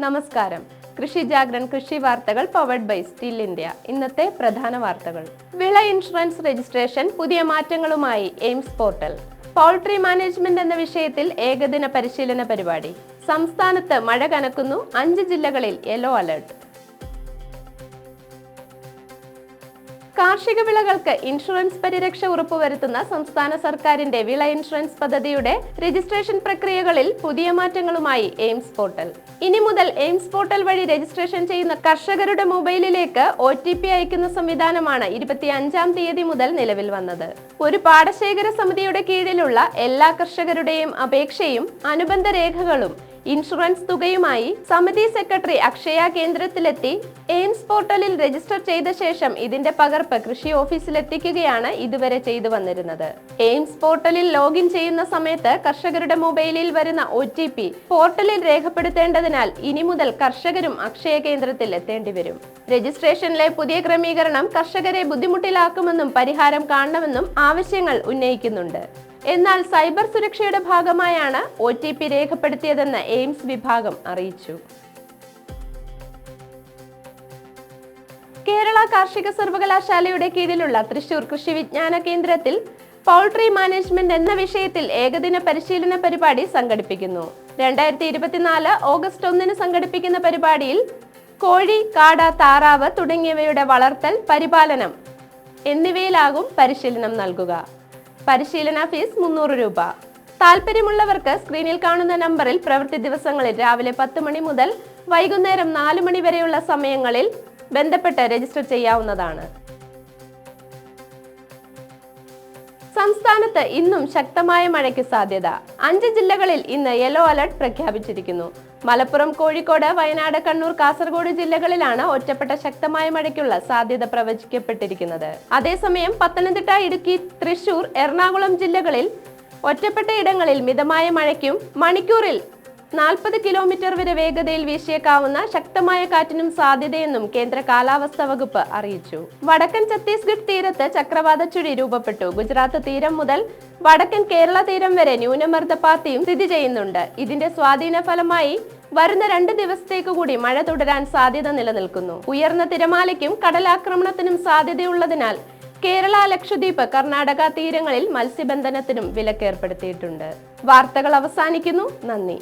നമസ്കാരം. കൃഷി ജാഗ്രൻ കൃഷി വാർത്തകൾ പവർഡ് ബൈ സ്റ്റിൽ ഇന്ത്യ ഇന്നത്തെ പ്രധാന വാർത്തകൾ. വിള ഇൻഷുറൻസ് രജിസ്ട്രേഷൻ പുതിയ മാറ്റങ്ങളുമായി എയിംസ് പോർട്ടൽ. പൗൾട്രി മാനേജ്മെന്റ് എന്ന വിഷയത്തിൽ ഏകദിന പരിശീലന പരിപാടി. സംസ്ഥാനത്ത് മഴ കനക്കുന്നു അഞ്ച് ജില്ലകളിൽ യെല്ലോ അലർട്ട് കാർഷിക വിളകൾക്ക് ഇൻഷുറൻസ് പരിരക്ഷ ഉറപ്പുവരുത്തുന്ന സംസ്ഥാന സർക്കാരിന്റെ വിള ഇൻഷുറൻസ് പദ്ധതിയുടെ രജിസ്ട്രേഷൻ പ്രക്രിയകളിൽ പുതിയ മാറ്റങ്ങളുമായി എയിംസ് പോർട്ടൽ. ഇനി മുതൽ എയിംസ് പോർട്ടൽ വഴി രജിസ്ട്രേഷൻ ചെയ്യുന്ന കർഷകരുടെ മൊബൈലിലേക്ക് ഒ ടി പി അയക്കുന്ന സംവിധാനമാണ് ഇരുപത്തിയഞ്ചാം തീയതി മുതൽ നിലവിൽ വന്നത്. ഒരു പാടശേഖര സമിതിയുടെ കീഴിലുള്ള എല്ലാ കർഷകരുടെയും അപേക്ഷയും അനുബന്ധ രേഖകളും ഇൻഷുറൻസ് തുകയുമായി സമിതി സെക്രട്ടറി അക്ഷയ കേന്ദ്രത്തിലെത്തി എയിംസ് പോർട്ടലിൽ രജിസ്റ്റർ ചെയ്ത ശേഷം ഇതിന്റെ പകർപ്പ് കൃഷി ഓഫീസിൽ എത്തിക്കുകയാണ് ഇതുവരെ ചെയ്തു വന്നിരുന്നത്. എയിംസ് പോർട്ടലിൽ ലോഗിൻ ചെയ്യുന്ന സമയത്ത് കർഷകരുടെ മൊബൈലിൽ വരുന്ന ഒ പോർട്ടലിൽ രേഖപ്പെടുത്തേണ്ടതിനാൽ ഇനി മുതൽ കർഷകരും അക്ഷയ കേന്ദ്രത്തിൽ എത്തേണ്ടി വരും. രജിസ്ട്രേഷനിലെ പുതിയ ക്രമീകരണം കർഷകരെ ബുദ്ധിമുട്ടിലാക്കുമെന്നും പരിഹാരം കാണണമെന്നും ആവശ്യങ്ങൾ ഉന്നയിക്കുന്നുണ്ട്. എന്നാൽ സൈബർ സുരക്ഷയുടെ ഭാഗമായാണ് ഒ ടി പി രേഖപ്പെടുത്തിയതെന്ന് എയിംസ് വിഭാഗം അറിയിച്ചു. കേരള കാർഷിക സർവകലാശാലയുടെ കീഴിലുള്ള തൃശൂർ കൃഷി വിജ്ഞാന കേന്ദ്രത്തിൽ പൗൾട്രി മാനേജ്മെന്റ് എന്ന വിഷയത്തിൽ ഏകദിന പരിശീലന പരിപാടി സംഘടിപ്പിക്കുന്നു. രണ്ടായിരത്തി ഇരുപത്തിനാല് ഓഗസ്റ്റ് ഒന്നിന് സംഘടിപ്പിക്കുന്ന പരിപാടിയിൽ കോഴി കാട താറാവ് തുടങ്ങിയവയുടെ വളർത്തൽ പരിപാലനം എന്നിവയിലാകും പരിശീലനം നൽകുക. പരിശീലന ഫീസ് മുന്നൂറ് രൂപ. താല്പര്യമുള്ളവർക്ക് സ്ക്രീനിൽ കാണുന്ന നമ്പറിൽ പ്രവൃത്തി ദിവസങ്ങളിൽ രാവിലെ പത്ത് മണി മുതൽ വൈകുന്നേരം നാല് മണി വരെയുള്ള സമയങ്ങളിൽ ബന്ധപ്പെട്ട് രജിസ്റ്റർ ചെയ്യാവുന്നതാണ്. സംസ്ഥാനത്ത് ഇന്നും ശക്തമായ മഴയ്ക്ക് സാധ്യത. അഞ്ച് ജില്ലകളിൽ ഇന്ന് യെല്ലോ അലർട്ട് പ്രഖ്യാപിച്ചിരിക്കുന്നു. മലപ്പുറം കോഴിക്കോട് വയനാട് കണ്ണൂർ കാസർഗോഡ് ജില്ലകളിലാണ് ഒറ്റപ്പെട്ട ശക്തമായ മഴയ്ക്കുള്ള സാധ്യത പ്രവചിക്കപ്പെട്ടിരിക്കുന്നത്. അതേസമയം പത്തനംതിട്ട ഇടുക്കി തൃശൂർ എറണാകുളം ജില്ലകളിൽ ഒറ്റപ്പെട്ട ഇടങ്ങളിൽ മിതമായ മഴയ്ക്കും മണിക്കൂറിൽ നാൽപ്പത് കിലോമീറ്റർ വരെ വേഗതയിൽ വീശിയേക്കാവുന്ന ശക്തമായ കാറ്റിനും സാധ്യതയെന്നും കേന്ദ്ര കാലാവസ്ഥാ വകുപ്പ് അറിയിച്ചു. വടക്കൻ ഛത്തീസ്ഗഡ് തീരത്ത് ചക്രവാത ചുഴി രൂപപ്പെട്ടു. ഗുജറാത്ത് തീരം മുതൽ വടക്കൻ കേരള തീരം വരെ ന്യൂനമർദ്ദപാത്തിയും സ്ഥിതി ചെയ്യുന്നുണ്ട്. ഇതിന്റെ സ്വാധീന ഫലമായി വരുന്ന രണ്ട് ദിവസത്തേക്ക് കൂടി മഴ തുടരാൻ സാധ്യത നിലനിൽക്കുന്നു. ഉയർന്ന തിരമാലയ്ക്കും കടലാക്രമണത്തിനും സാധ്യതയുള്ളതിനാൽ കേരള ലക്ഷദ്വീപ് കർണാടക തീരങ്ങളിൽ മത്സ്യബന്ധനത്തിനും വിലക്കേർപ്പെടുത്തിയിട്ടുണ്ട്. വാർത്തകൾ അവസാനിക്കുന്നു. നന്ദി.